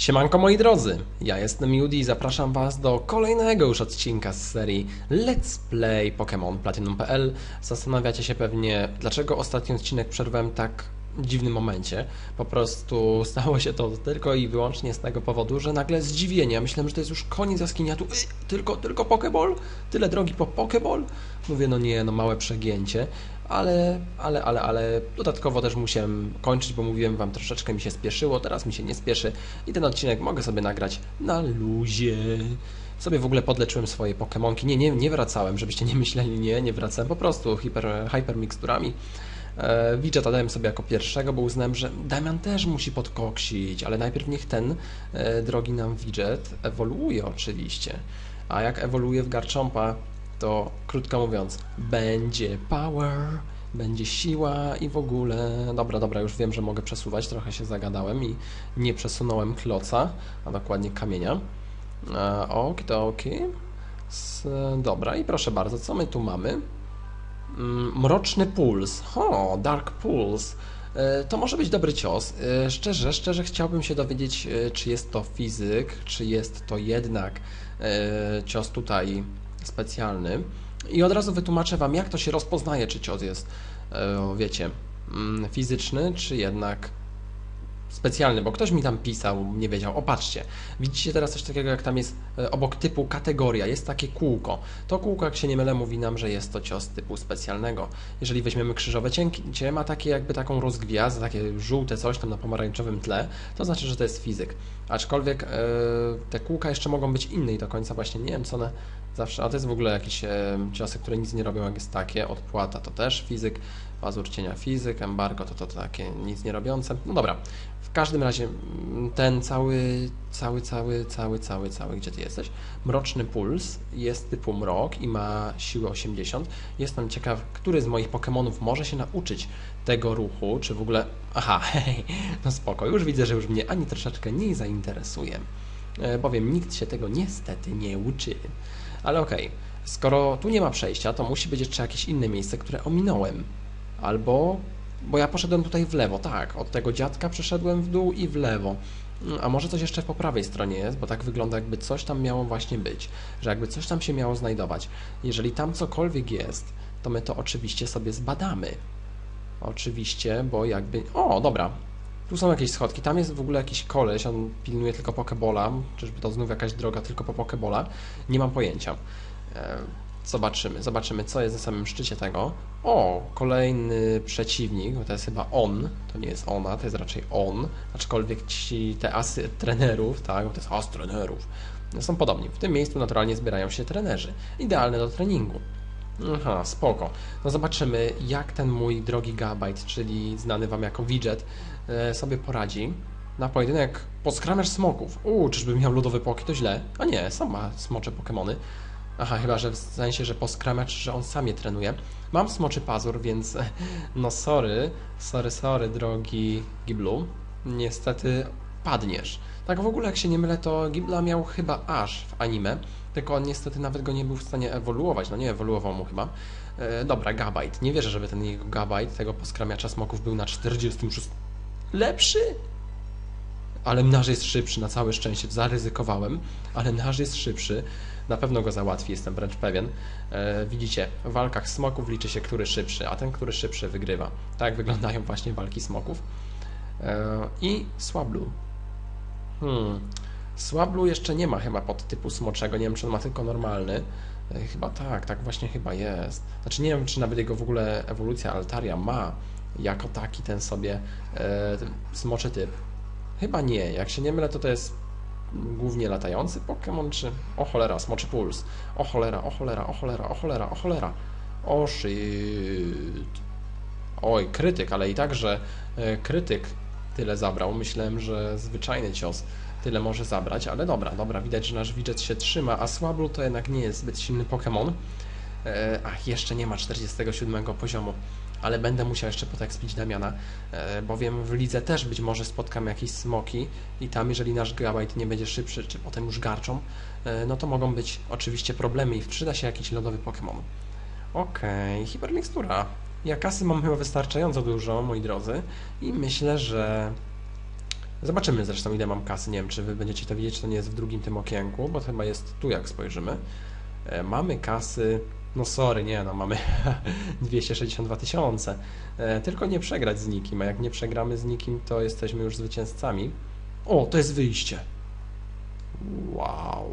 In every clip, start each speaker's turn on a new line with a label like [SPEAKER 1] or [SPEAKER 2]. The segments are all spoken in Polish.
[SPEAKER 1] Siemanko moi drodzy, ja jestem Judy i zapraszam Was do kolejnego już odcinka z serii Let's Play Pokémon Platinum.pl. Zastanawiacie się pewnie, dlaczego ostatni odcinek przerwałem tak dziwnym momencie. Po prostu stało się to tylko i wyłącznie z tego powodu, że nagle zdziwienie. Myślałem, że to jest już koniec jaskinia, tu y, tylko, tylko Pokéball? Tyle drogi po Pokéball? Mówię, no nie, no małe przegięcie ale, ale, ale, ale dodatkowo też musiałem kończyć, bo mówiłem Wam, troszeczkę mi się spieszyło, teraz mi się nie spieszy i ten odcinek mogę sobie nagrać na luzie. Sobie w ogóle podleczyłem swoje Pokemonki. Nie, nie, nie wracałem, żebyście nie myśleli, nie, nie wracałem, po prostu hiper, hypermiksturami. E, Widgeta dałem sobie jako pierwszego, bo uznałem, że Damian też musi podkoksić, ale najpierw niech ten e, drogi nam widget ewoluuje oczywiście. A jak ewoluuje w Garchompa, to krótko mówiąc, będzie power, będzie siła i w ogóle. Dobra, dobra, już wiem, że mogę przesuwać, trochę się zagadałem i nie przesunąłem kloca, a dokładnie kamienia. E, Okidoki. Dobra, i proszę bardzo, co my tu mamy? Mm, Mroczny puls. O, Dark Pulse. E, To może być dobry cios. E, Szczerze, szczerze chciałbym się dowiedzieć, e, czy jest to fizyk, czy jest to jednak cios tutaj specjalny. I od razu wytłumaczę Wam, jak to się rozpoznaje, czy cios jest, e, wiecie, mm, fizyczny, czy jednak specjalny, bo ktoś mi tam pisał, nie wiedział. O, patrzcie, widzicie teraz coś takiego, jak tam jest e, obok typu kategoria, jest takie kółko. To kółko, jak się nie mylę, mówi nam, że jest to cios typu specjalnego. Jeżeli weźmiemy krzyżowe cięcie, ma takie jakby taką rozgwiazdę, takie żółte coś tam na pomarańczowym tle, to znaczy, że to jest fizyk. Aczkolwiek e, te kółka jeszcze mogą być inne i do końca właśnie nie wiem, co one zawsze, a to jest w ogóle jakieś e, ciosy, które nic nie robią, jak jest takie, odpłata to też fizyk, pazur cienia fizyk, embargo to, to, to takie nic nie robiące. No dobra, w każdym razie mm, ten cały, cały, cały, cały, cały, cały, gdzie ty jesteś? Mroczny puls jest typu mrok i ma siłę 80. Jestem ciekaw, który z moich Pokémonów może się nauczyć tego ruchu, czy w ogóle... Aha, hej, no spoko, już widzę, że już mnie ani troszeczkę nie zainteresuje, E, bowiem nikt się tego niestety nie uczy. Ale okej, skoro tu nie ma przejścia, to musi być jeszcze jakieś inne miejsce, które ominąłem. Albo, bo ja poszedłem tutaj w lewo, tak, od tego dziadka przeszedłem w dół i w lewo. A może coś jeszcze po prawej stronie jest, bo tak wygląda jakby coś tam miało właśnie być, że jakby coś tam się miało znajdować. Jeżeli tam cokolwiek jest, to my to oczywiście sobie zbadamy. Oczywiście, bo jakby... O, dobra. Tu są jakieś schodki, tam jest w ogóle jakiś koleś, on pilnuje tylko Pokebola, czyżby to znów jakaś droga tylko po Pokebola? Nie mam pojęcia. E, Zobaczymy, zobaczymy co jest na samym szczycie tego. O, kolejny przeciwnik, to jest chyba on, to nie jest ona, to jest raczej on, aczkolwiek ci, te asy trenerów, tak, to jest as trenerów, są podobni. W tym miejscu naturalnie zbierają się trenerzy, idealne do treningu. Aha, spoko. No zobaczymy, jak ten mój drogi Gabite, czyli znany Wam jako widget, e, sobie poradzi na pojedynek poskramiarz smoków. Uuu, czyżby miał lodowe poki, to źle. A nie, sam ma smocze Pokemony. Aha, chyba, że w sensie, że poskramiacz, że on sam je trenuje. Mam smoczy pazur, więc no sorry, sorry, sorry, drogi Giblu. Niestety padniesz. Tak w ogóle, jak się nie mylę, to Gibla miał chyba aż w anime, tylko on niestety nawet go nie był w stanie ewoluować, no nie ewoluował mu chyba. E, dobra, Gabite. Nie wierzę, żeby ten jego Gabite, tego poskramiacza smoków był na 46. Lepszy? Ale nasz jest szybszy, na całe szczęście. Zaryzykowałem, ale nasz jest szybszy. Na pewno go załatwi, jestem wręcz pewien. E, widzicie, w walkach smoków liczy się, który szybszy, a ten, który szybszy, wygrywa. Tak wyglądają właśnie walki smoków. E, I Swablu. Hmm. Swablu jeszcze nie ma chyba podtypu smoczego, nie wiem, czy on ma tylko normalny. E, Chyba tak, tak właśnie chyba jest. Znaczy nie wiem, czy nawet jego w ogóle ewolucja Altaria ma jako taki ten sobie e, smoczy typ. Chyba nie, jak się nie mylę, to to jest głównie latający Pokémon, czy... O cholera, smoczy puls. O cholera, o cholera, o cholera, o cholera, o cholera. O shit. Oj, krytyk, ale i tak, że e, krytyk tyle zabrał. Myślałem, że zwyczajny cios tyle może zabrać, ale dobra, dobra, widać, że nasz widget się trzyma, a Swablu to jednak nie jest zbyt silny Pokémon. E, Ach, jeszcze nie ma 47 poziomu, ale będę musiał jeszcze potekspić Damiana, e, bowiem w lidze też być może spotkam jakieś smoki i tam, jeżeli nasz Gabite nie będzie szybszy, czy potem już garczą, e, no to mogą być oczywiście problemy i przyda się jakiś lodowy Pokémon. Okej, hipermikstura. Ja kasy mam chyba wystarczająco dużo, moi drodzy, i myślę, że Zobaczymy zresztą ile mam kasy, nie wiem czy wy będziecie to widzieć, czy to nie jest w drugim tym okienku, bo to chyba jest tu jak spojrzymy. E, mamy kasy, no sorry, nie no, mamy 262 tysiące. E, tylko nie przegrać z nikim, a jak nie przegramy z nikim, to jesteśmy już zwycięzcami. O, to jest wyjście. Wow.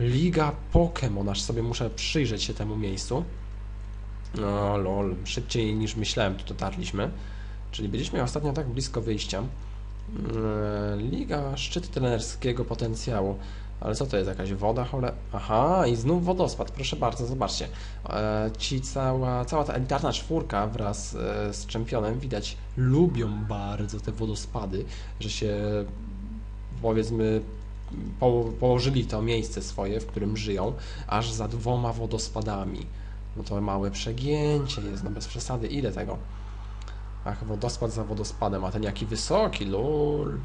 [SPEAKER 1] Liga Pokémon, aż sobie muszę przyjrzeć się temu miejscu. No lol, szybciej niż myślałem tu dotarliśmy. Czyli byliśmy ostatnio tak blisko wyjścia. Eee, Liga szczyt trenerskiego potencjału. Ale co to jest? Jakaś woda, chole? Aha, i znów wodospad, proszę bardzo, zobaczcie. Eee, Ci cała, cała ta elitarna czwórka wraz e, z czempionem, widać, lubią bardzo te wodospady, że się powiedzmy po, położyli to miejsce swoje, w którym żyją, aż za dwoma wodospadami. No to małe przegięcie jest, no bez przesady, ile tego? Ach, wodospad za wodospadem, a ten jaki wysoki, lol.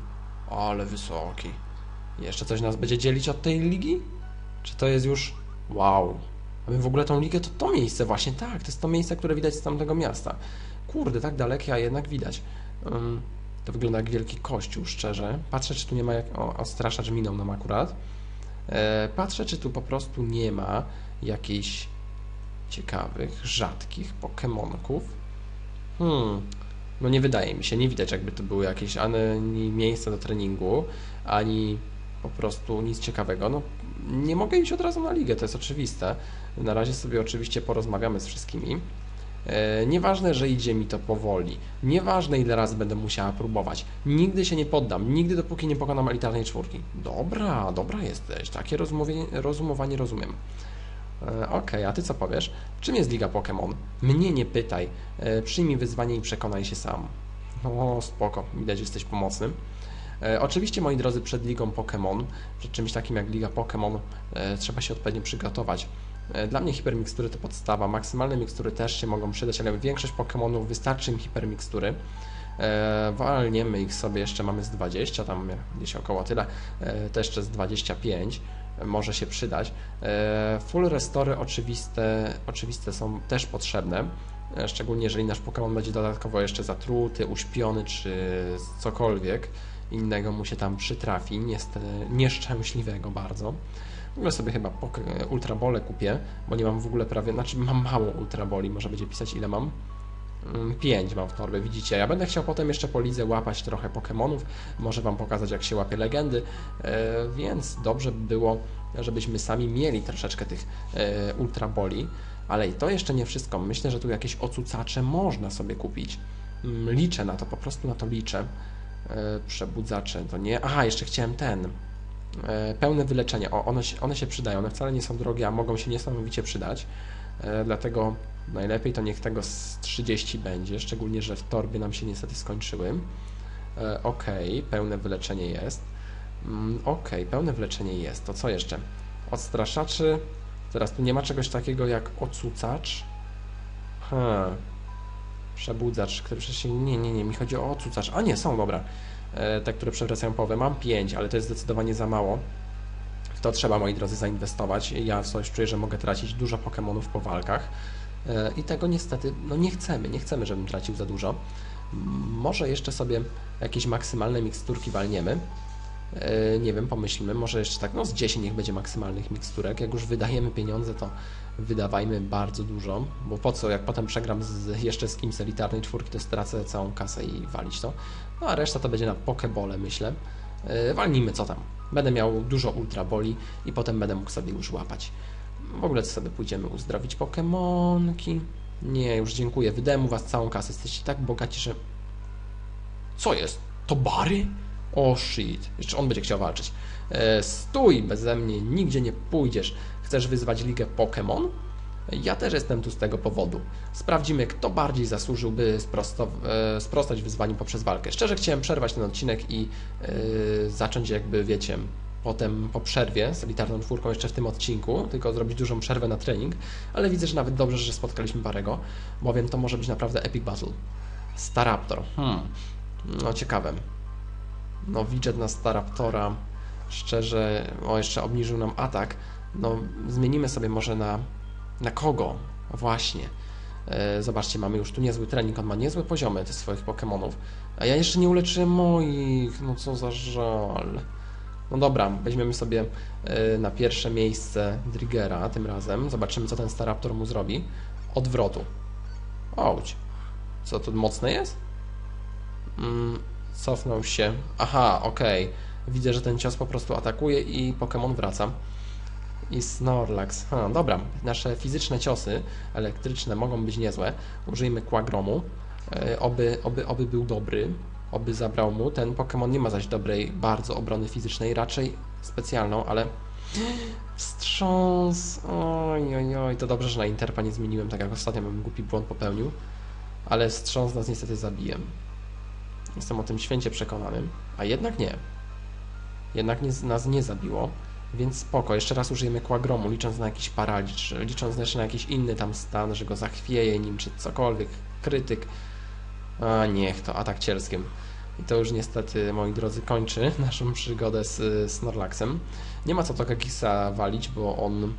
[SPEAKER 1] Ale wysoki. Jeszcze coś nas będzie dzielić od tej ligi? Czy to jest już... Wow. A my w ogóle tą ligę to to miejsce właśnie, tak, to jest to miejsce, które widać z tamtego miasta. Kurde, tak dalekie, a jednak widać. Um, to wygląda jak wielki kościół, szczerze. Patrzę, czy tu nie ma jak... O, ostraszacz minął nam akurat. E, patrzę, czy tu po prostu nie ma jakichś ciekawych, rzadkich Pokemonków. Hmm, no nie wydaje mi się, nie widać jakby to były jakieś ani miejsca do treningu, ani po prostu nic ciekawego. No, nie mogę iść od razu na ligę, to jest oczywiste. Na razie sobie oczywiście porozmawiamy z wszystkimi. E, nieważne, że idzie mi to powoli. Nieważne, ile razy będę musiała próbować. Nigdy się nie poddam. Nigdy, dopóki nie pokonam elitarnej czwórki. Dobra, dobra jesteś. Takie rozumowanie, rozumowanie rozumiem. E, Okej, okay, a ty co powiesz? Czym jest Liga Pokémon? Mnie nie pytaj. E, przyjmij wyzwanie i przekonaj się sam. No spoko, widać, jesteś pomocnym. E, oczywiście, moi drodzy, przed Ligą Pokémon, przed czymś takim jak Liga Pokémon, trzeba się odpowiednio przygotować. Dla mnie hipermikstury to podstawa, maksymalne mikstury też się mogą przydać, ale większość Pokémonów wystarczy im hipermikstury. Walniemy ich sobie, jeszcze mamy z 20, tam gdzieś około tyle, to jeszcze z 25 może się przydać. E, full restory oczywiste, oczywiste są też potrzebne, e, szczególnie jeżeli nasz Pokémon będzie dodatkowo jeszcze zatruty, uśpiony czy cokolwiek innego mu się tam przytrafi, niestety nieszczęśliwego bardzo. Ogóle sobie chyba ultrabole kupię, bo nie mam w ogóle prawie, znaczy mam mało ultraboli, może będzie pisać ile mam. 5 mm, mam w torbie, widzicie. Ja będę chciał potem jeszcze po lidze łapać trochę Pokémonów, może Wam pokazać jak się łapie legendy, e, więc dobrze by było, żebyśmy sami mieli troszeczkę tych e, ultraboli, ale i to jeszcze nie wszystko. Myślę, że tu jakieś ocucacze można sobie kupić. Mm, liczę na to, po prostu na to liczę. E, przebudzacze to nie. Aha, jeszcze chciałem ten. Pełne wyleczenie. O, one, się, one się przydają, one wcale nie są drogie, a mogą się niesamowicie przydać. Dlatego Najlepiej to niech tego z 30 będzie, szczególnie, że w torbie nam się niestety skończyły. E, ok, pełne wyleczenie jest. Mm, ok, pełne wyleczenie jest. To co jeszcze? Odstraszaczy. Teraz tu nie ma czegoś takiego jak ocucacz. Hmm. Przebudzacz, który przecież... Nie, nie, nie, mi chodzi o ocucacz. A nie, są, dobra. E, te, które przewracają połowę. Mam 5, ale to jest zdecydowanie za mało. W to trzeba, moi drodzy, zainwestować. Ja coś czuję, że mogę tracić dużo Pokémonów po walkach. E, i tego niestety no nie chcemy, nie chcemy, żebym tracił za dużo. Może jeszcze sobie jakieś maksymalne miksturki walniemy. E, nie wiem, pomyślimy, może jeszcze tak, no z 10 niech będzie maksymalnych miksturek. Jak już wydajemy pieniądze, to wydawajmy bardzo dużo, bo po co, jak potem przegram z, jeszcze z kimś elitarnej czwórki, to stracę całą kasę i walić to. No a reszta to będzie na pokebole, myślę. E, walnijmy co tam. Będę miał dużo ultraboli i potem będę mógł sobie już łapać. W ogóle sobie pójdziemy uzdrowić Pokemonki. Nie, już dziękuję. Wydałem was całą kasę. Jesteście tak bogaci, że... Co jest? To Bary? O oh, shit. Jeszcze on będzie chciał walczyć. E, stój beze mnie, nigdzie nie pójdziesz. Chcesz wyzwać ligę Pokémon? Ja też jestem tu z tego powodu. Sprawdzimy, kto bardziej zasłużyłby sprosto, e, sprostać wyzwaniu poprzez walkę. Szczerze chciałem przerwać ten odcinek i e, zacząć jakby, wiecie, potem po przerwie z elitarną czwórką jeszcze w tym odcinku, tylko zrobić dużą przerwę na trening, ale widzę, że nawet dobrze, że spotkaliśmy Barego, bowiem to może być naprawdę epic battle. Staraptor, hmm, no ciekawe. No widget na Staraptora, szczerze, o jeszcze obniżył nam atak, no zmienimy sobie może na, na kogo, właśnie. E, Zobaczcie, mamy już tu niezły trening, on ma niezłe poziomy tych swoich Pokémonów. A ja jeszcze nie uleczyłem moich, no co za żal. No dobra, weźmiemy sobie e, na pierwsze miejsce Driggera tym razem. Zobaczymy, co ten Staraptor mu zrobi. Odwrotu. Auć. Co, to mocne jest? Mm, cofnął się. Aha, okej. Widzę, że ten cios po prostu atakuje i Pokémon wraca. I Snorlax. Ha, dobra, nasze fizyczne ciosy elektryczne mogą być niezłe. Użyjmy Quagromu. E, oby, oby, oby był dobry. Oby zabrał mu. Ten Pokémon nie ma zaś dobrej bardzo obrony fizycznej, raczej specjalną, ale wstrząs. Oj, oj, oj. To dobrze, że na Interpa nie zmieniłem, tak jak ostatnio bym głupi błąd popełnił. Ale wstrząs nas niestety zabije. Jestem o tym święcie przekonany. A jednak nie. Jednak nie, nas nie zabiło. Więc spoko, jeszcze raz użyjemy Quagromu, licząc na jakiś paraliż, licząc jeszcze na jakiś inny tam stan, że go zachwieje nim, czy cokolwiek, krytyk. A niech to, atak cielskim. I to już niestety, moi drodzy, kończy naszą przygodę z y, Snorlaxem. Nie ma co Togekisa walić, bo on,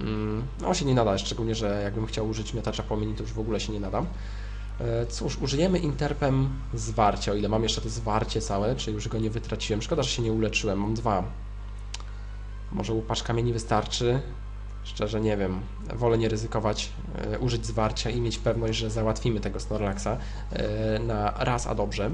[SPEAKER 1] mm, on się nie nada, szczególnie, że jakbym chciał użyć miotacza płomieni, to już w ogóle się nie nada. E, Cóż, użyjemy interpem zwarcia, o ile mam jeszcze to zwarcie całe, czy już go nie wytraciłem. Szkoda, że się nie uleczyłem, mam dwa. Może łupasz kamieni wystarczy? Szczerze nie wiem. Wolę nie ryzykować, e, użyć zwarcia i mieć pewność, że załatwimy tego Snorlaxa e, na raz a dobrze.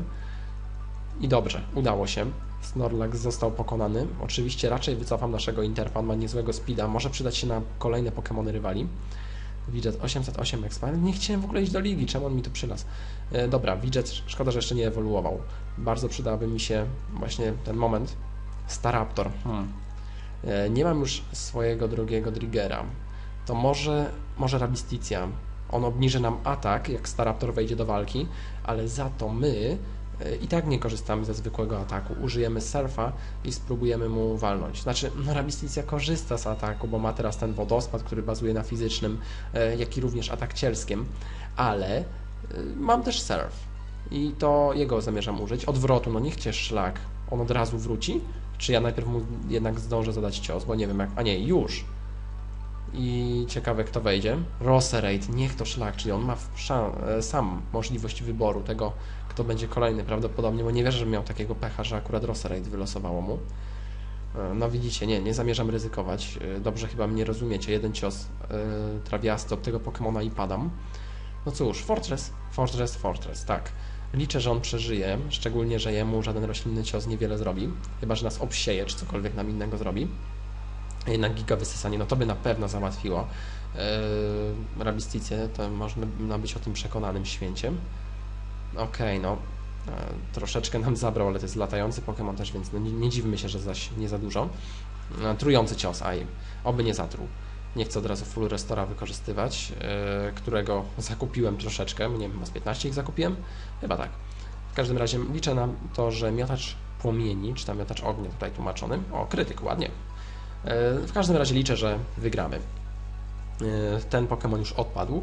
[SPEAKER 1] I dobrze, udało się. Snorlax został pokonany. Oczywiście raczej wycofam naszego Interpa, on ma niezłego speeda, może przydać się na kolejne Pokémony rywali. Widget 808 expa. Nie chciałem w ogóle iść do ligi, czemu on mi tu przylazł? E, dobra, Widget, szkoda, że jeszcze nie ewoluował. Bardzo przydałaby mi się właśnie ten moment. Staraptor. Hmm. E, nie mam już swojego drugiego Driggera. To może, może Rabisticia. On obniży nam atak, jak Staraptor wejdzie do walki, ale za to my e, i tak nie korzystamy ze zwykłego ataku. Użyjemy surfa i spróbujemy mu walnąć. Znaczy, no, Rabisticja korzysta z ataku, bo ma teraz ten wodospad, który bazuje na fizycznym, e, jak i również atak cielskim, ale mam też surf i to jego zamierzam użyć. Odwrotu, no niech cię szlak, on od razu wróci, czy ja najpierw mu jednak zdążę zadać cios, bo nie wiem jak, a nie, już. I ciekawe kto wejdzie. Roserate, niech to szlak, czyli on ma e, sam możliwość wyboru tego, kto będzie kolejny prawdopodobnie, bo nie wierzę, że miał takiego pecha, że akurat Roserate wylosowało mu. E, No widzicie, nie, nie zamierzam ryzykować. E, Dobrze chyba mnie rozumiecie. Jeden cios trawiasty od tego Pokemona i padam. No cóż, Fortress, Fortress, Fortress, tak. Liczę, że on przeżyje, szczególnie, że jemu żaden roślinny cios niewiele zrobi, chyba, że nas obsieje, czy cokolwiek nam innego zrobi. Jednak giga wysysanie, no to by na pewno załatwiło yy, to można być o tym przekonanym święciem. Okej, no, e, troszeczkę nam zabrał, ale to jest latający Pokémon też, więc no nie, nie dziwmy się, że zaś nie za dużo. E, Trujący cios, aj, oby nie zatruł. Nie chcę od razu full restora wykorzystywać, e, którego zakupiłem troszeczkę, nie wiem, z 15 ich zakupiłem? Chyba tak. W każdym razie liczę na to, że miotacz płomieni, czy tam miotacz ognia tutaj tłumaczony, o, krytyk, ładnie. E, W każdym razie liczę, że wygramy. E, Ten Pokémon już odpadł.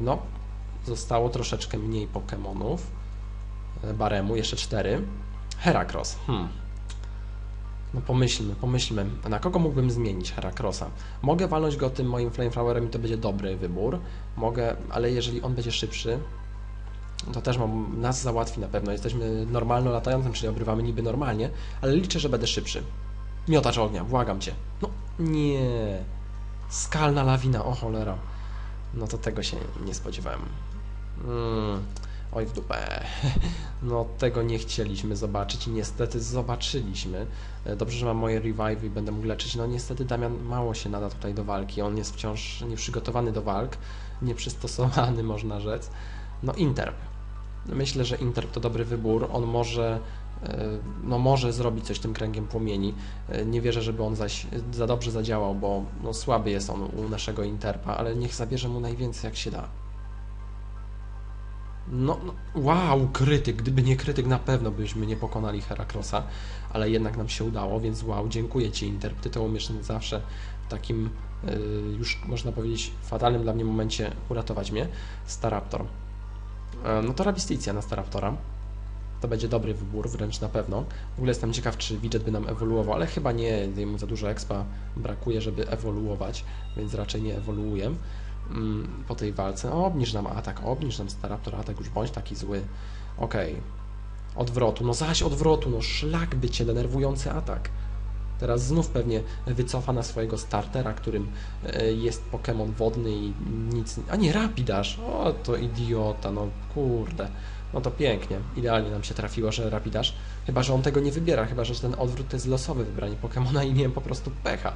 [SPEAKER 1] No, zostało troszeczkę mniej Pokémonów. Baremu, jeszcze cztery. Heracross. Hmm. No pomyślmy, pomyślmy. Na kogo mógłbym zmienić Heracrossa? Mogę walnąć go tym moim Flamethrowerem i to będzie dobry wybór. Mogę, ale jeżeli on będzie szybszy, to też mam, nas załatwi na pewno. Jesteśmy normalno latającym, czyli obrywamy niby normalnie, ale liczę, że będę szybszy. Miotacz ognia, błagam cię. No nie. Skalna lawina, o cholera. No to tego się nie spodziewałem. Mm. Oj w dupę. No tego nie chcieliśmy zobaczyć i niestety zobaczyliśmy. E, Dobrze, że mam moje revive i będę mógł leczyć. No niestety Damian mało się nada tutaj do walki. On jest wciąż nieprzygotowany do walk, nieprzystosowany można rzec. No Interp. Myślę, że Interp to dobry wybór. On może e, no może zrobić coś tym kręgiem płomieni. E, Nie wierzę, żeby on zaś za dobrze zadziałał, bo no, słaby jest on u naszego Interpa, ale niech zabierze mu najwięcej jak się da. No, no, wow, krytyk. Gdyby nie krytyk, na pewno byśmy nie pokonali Heracrossa, ale jednak nam się udało, więc wow, dziękuję Ci, Interp. Ty to umiesz zawsze w takim y, już można powiedzieć fatalnym dla mnie momencie uratować mnie. Staraptor. E, No to Rabisticja na Staraptora. To będzie dobry wybór, wręcz na pewno. W ogóle jestem ciekaw, czy widget by nam ewoluował, ale chyba nie, jemu za dużo expa brakuje, żeby ewoluować, więc raczej nie ewoluuje. Mm, po tej walce. O, obniż nam atak, obniż nam Staraptor atak, już bądź taki zły. Okej. Odwrotu, no zaś odwrotu, no szlak by cię, denerwujący atak. Teraz znów pewnie wycofa na swojego startera, którym e, jest Pokémon wodny i nic... A nie, Rapidash! O, to idiota, no kurde. No to pięknie. Idealnie nam się trafiło, że Rapidash. Chyba, że on tego nie wybiera, chyba, że ten odwrót to jest losowe wybranie Pokémona i miałem po prostu pecha.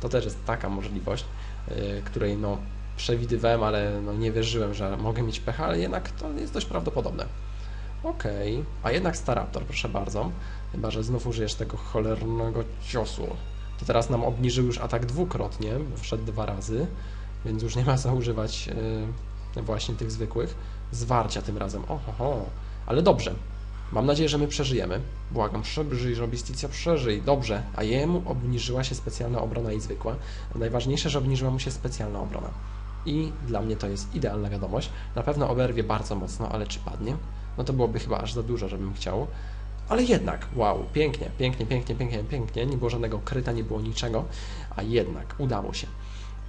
[SPEAKER 1] To też jest taka możliwość, e, której no przewidywałem, ale no nie wierzyłem, że mogę mieć pecha, ale jednak to jest dość prawdopodobne. Okej, okay. a jednak Staraptor, proszę bardzo. Chyba, że znów użyjesz tego cholernego ciosu. To teraz nam obniżył już atak dwukrotnie, wszedł dwa razy, więc już nie ma co używać yy, właśnie tych zwykłych. Zwarcia tym razem. Oho, ale dobrze. Mam nadzieję, że my przeżyjemy. Błagam, przeżyj, Robisticja, przeżyj. Dobrze, a jemu obniżyła się specjalna obrona i zwykła. Najważniejsze, że obniżyła mu się specjalna obrona. I dla mnie to jest idealna wiadomość. Na pewno oberwie bardzo mocno, ale czy padnie? No to byłoby chyba aż za dużo, żebym chciał. Ale jednak, wow, pięknie, pięknie, pięknie, pięknie, pięknie. Nie było żadnego kryta, nie było niczego, a jednak udało się.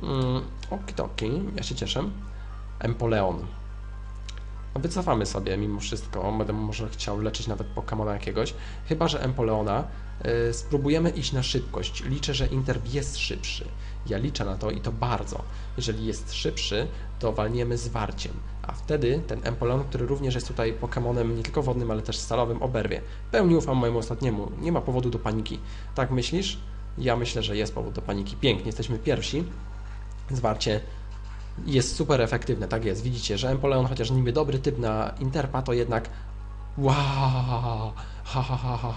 [SPEAKER 1] Mm, okidoki, ja się cieszę. Empoleon. No wycofamy sobie mimo wszystko. Będę może chciał leczyć nawet Pokemona jakiegoś. Chyba, że Empoleona y, spróbujemy iść na szybkość. Liczę, że Interw jest szybszy. Ja liczę na to i to bardzo. Jeżeli jest szybszy, to walniemy zwarciem a wtedy ten Empoleon, który również jest tutaj Pokemonem nie tylko wodnym, ale też stalowym, oberwie. Pełni ufam mojemu ostatniemu, nie ma powodu do paniki. Tak myślisz? Ja myślę, że jest powód do paniki. Pięknie, jesteśmy pierwsi. Zwarcie jest super efektywny, tak jest. Widzicie, że Empoleon, chociaż niby dobry typ na Interpa, to jednak wow, ha ha ha ha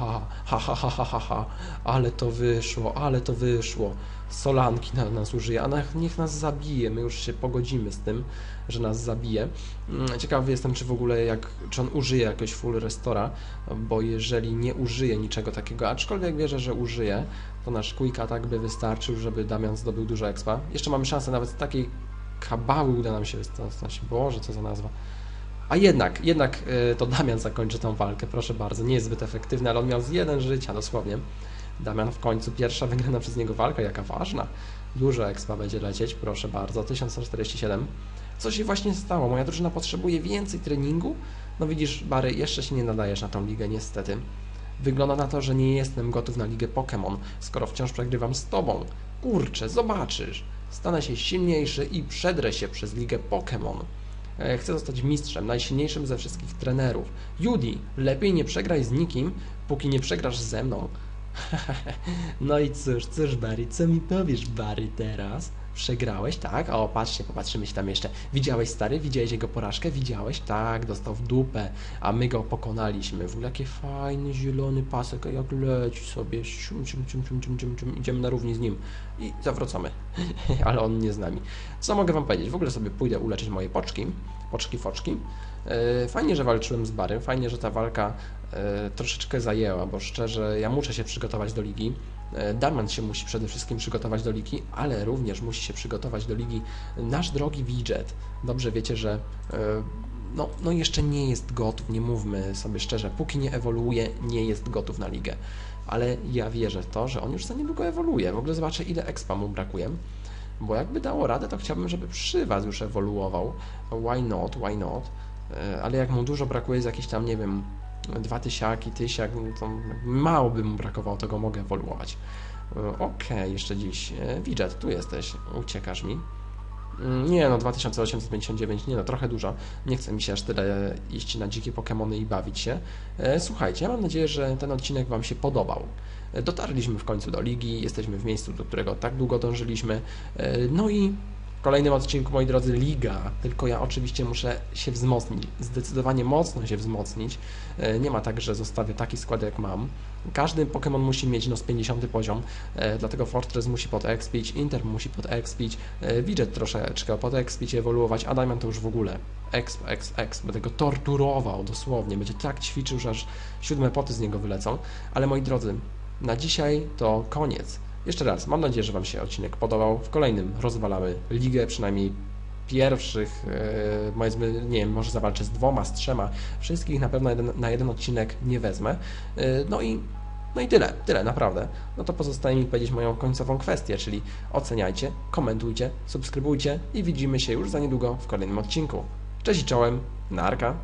[SPEAKER 1] ha, ha ha ha ha ha ale to wyszło, ale to wyszło. Solanki na nas użyje, a niech nas zabije, my już się pogodzimy z tym, że nas zabije. Ciekawy jestem, czy w ogóle jak, czy on użyje jakiegoś full restora, bo jeżeli nie użyje niczego takiego, aczkolwiek wierzę, że użyje, to nasz quick atak by wystarczył, żeby Damian zdobył dużo expa. Jeszcze mamy szansę nawet z takiej kabały uda nam się wystać. Boże, co za nazwa. A jednak, jednak e, to Damian zakończy tą walkę, proszę bardzo. Nie jest zbyt efektywny, ale on miał z jeden życia dosłownie. Damian w końcu, pierwsza wygrana przez niego walka, jaka ważna. Dużo expa będzie lecieć, proszę bardzo, 1147. Co się właśnie stało? Moja drużyna potrzebuje więcej treningu? No widzisz, Bary, jeszcze się nie nadajesz na tą ligę, niestety. Wygląda na to, że nie jestem gotów na ligę Pokémon, skoro wciąż przegrywam z tobą. Kurczę, zobaczysz. Stanę się silniejszy i przedrę się przez ligę Pokémon. E, chcę zostać mistrzem, najsilniejszym ze wszystkich trenerów. Judy, lepiej nie przegraj z nikim, póki nie przegrasz ze mną. no i cóż, cóż Barry, co mi powiesz Barry teraz? Przegrałeś, tak? O, patrzcie, popatrzymy się tam jeszcze. Widziałeś stary? Widziałeś jego porażkę? Widziałeś? Tak, dostał w dupę, a my go pokonaliśmy. W ogóle jaki fajny, zielony pasek, a jak leci sobie, cium, cium, cium, cium, cium, cium, cium. idziemy na równi z nim i zawracamy. Ale on nie z nami. Co mogę wam powiedzieć? W ogóle sobie pójdę uleczyć moje poczki, poczki, foczki. E, fajnie, że walczyłem z Barym, fajnie, że ta walka e, troszeczkę zajęła, bo szczerze, ja muszę się przygotować do ligi. E, Damian się musi przede wszystkim przygotować do ligi, ale również musi się przygotować do ligi nasz drogi Widget. Dobrze wiecie, że no, no jeszcze nie jest gotów, nie mówmy sobie szczerze, póki nie ewoluuje, nie jest gotów na ligę. Ale ja wierzę w to, że on już za niedługo ewoluuje. W ogóle zobaczę, ile expa mu brakuje. Bo jakby dało radę, to chciałbym, żeby przy Was już ewoluował. Why not, why not? E, ale jak mu dużo brakuje z jakichś tam, nie wiem, dwa tysiaki, tysiak, no to mało by mu brakowało, to go mogę ewoluować. E, okej, okay, jeszcze dziś. E, Widget, tu jesteś, uciekasz mi. Mm, nie no, 2859, nie no, trochę dużo. Nie chce mi się aż tyle iść na dzikie Pokémony i bawić się. Słuchajcie, ja mam nadzieję, że ten odcinek Wam się podobał. Dotarliśmy w końcu do ligi, jesteśmy w miejscu, do którego tak długo dążyliśmy. No i kolejnym odcinku, moi drodzy, Liga, tylko ja oczywiście muszę się wzmocnić, zdecydowanie mocno się wzmocnić. E, nie ma tak, że zostawię taki skład, jak mam. Każdy Pokémon musi mieć no, z 50 poziom, e, dlatego Fortress musi pod expić, Inter musi pod expić, e, Widget troszeczkę pod expić, ewoluować, a to już w ogóle exp, exp, exp, będę go torturował dosłownie, będzie tak ćwiczył, że aż siódme poty z niego wylecą. Ale moi drodzy, na dzisiaj to koniec. Jeszcze raz, mam nadzieję, że Wam się odcinek podobał. W kolejnym rozwalamy ligę, przynajmniej pierwszych, yy, powiedzmy, nie wiem, może zawalczę z dwoma, z trzema. Wszystkich na pewno jeden, na jeden odcinek nie wezmę. Yy, no i No i tyle, tyle, naprawdę. No to pozostaje mi powiedzieć moją końcową kwestię, czyli oceniajcie, komentujcie, subskrybujcie i widzimy się już za niedługo w kolejnym odcinku. Cześć i czołem, narka.